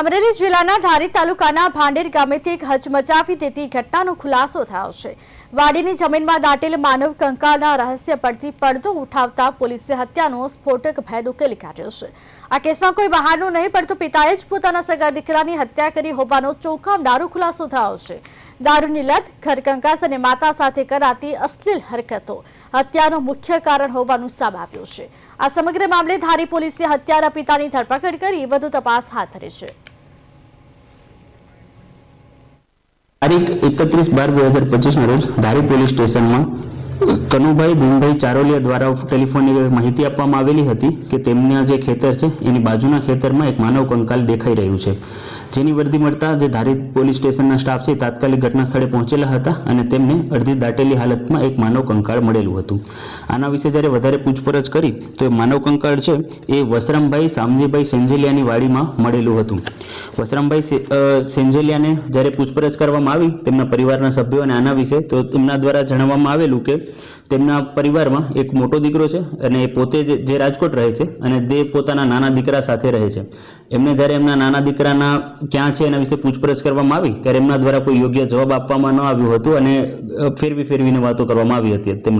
અમરેલી જિલ્લાના ધારી તાલુકાના ભાંડેર ગામેથી એક હચમચાવી દેતી ઘટનાનો ખુલાસો થયો છે. વાડીની જમીનમાં દાટેલ માનવ કંકાળના રહસ્ય પરથી પડદો ઉઠાવતા પોલીસે હત્યાનો સ્ફોટક ભેદ ઉકેલી કાઢ્યો છે. આ કેસમાં કોઈ બહારનું નહીં પડતું પિતાએ જ પોતાના સગા દીકરાની હત્યા કરી હોવાનો ચોંકાવનારો ખુલાસો થયો છે. દારૂની લત, ઘરકંકાસ અને માતા સાથે કરાતી અશ્લીલ હરકતો હત્યાનું મુખ્ય કારણ હોવાનું સામે આવ્યું છે. આ સમગ્ર મામલે ધારી પોલીસે હત્યારા પિતાની ધરપકડ કરી વધુ તપાસ હાથ ધરી છે. તારીખ એકત્રીસ બાર બે હજાર પચીસના રોજ ધારી પોલીસ સ્ટેશનમાં કનુભાઈ ભીમભાઈ ચારોલિયા દ્વારા ટેલિફોનની માહિતી આપવામાં આવેલી હતી કે તેમના જે ખેતર છે, એની બાજુના ખેતરમાં એક માનવ કંકાલ દેખાઈ રહ્યું છે. જેની વર્દી મળતા જે ધારી પોલીસ સ્ટેશનના સ્ટાફ છે તાત્કાલિક ઘટના સ્થળે પહોંચેલા હતા અને તેમને અડધી દાટેલી હાલતમાં એક માનવ કંકાળ મળેલું હતું. આના વિશે જ્યારે વધારે પૂછપરછ કરી, તો એ માનવ કંકાળ છે, એ વસરામભાઈ સામજીભાઈ સેન્જેલિયાની વાડીમાં મળેલું હતું. વસરામભાઈ સેન્જેલિયાને જ્યારે પૂછપરછ કરવામાં આવી, તેમના પરિવારના સભ્યો અને આના વિશે, તો તેમના દ્વારા જણાવવામાં આવેલું કે તેમના પરિવારમાં એક મોટો દીકરો છે અને એ પોતે જે રાજકોટ રહે છે અને તે પોતાના નાના દીકરા સાથે રહે છે. એમને જ્યારે એમના નાના દીકરાના ક્યાં છે એના વિશે પૂછપરછ કરવામાં આવી, ત્યારે એમના દ્વારા કોઈ યોગ્ય જવાબ આપવામાં ન આવ્યો હતો અને ફેરવી ફેરવીને વાતો કરવામાં આવી હતી તેમના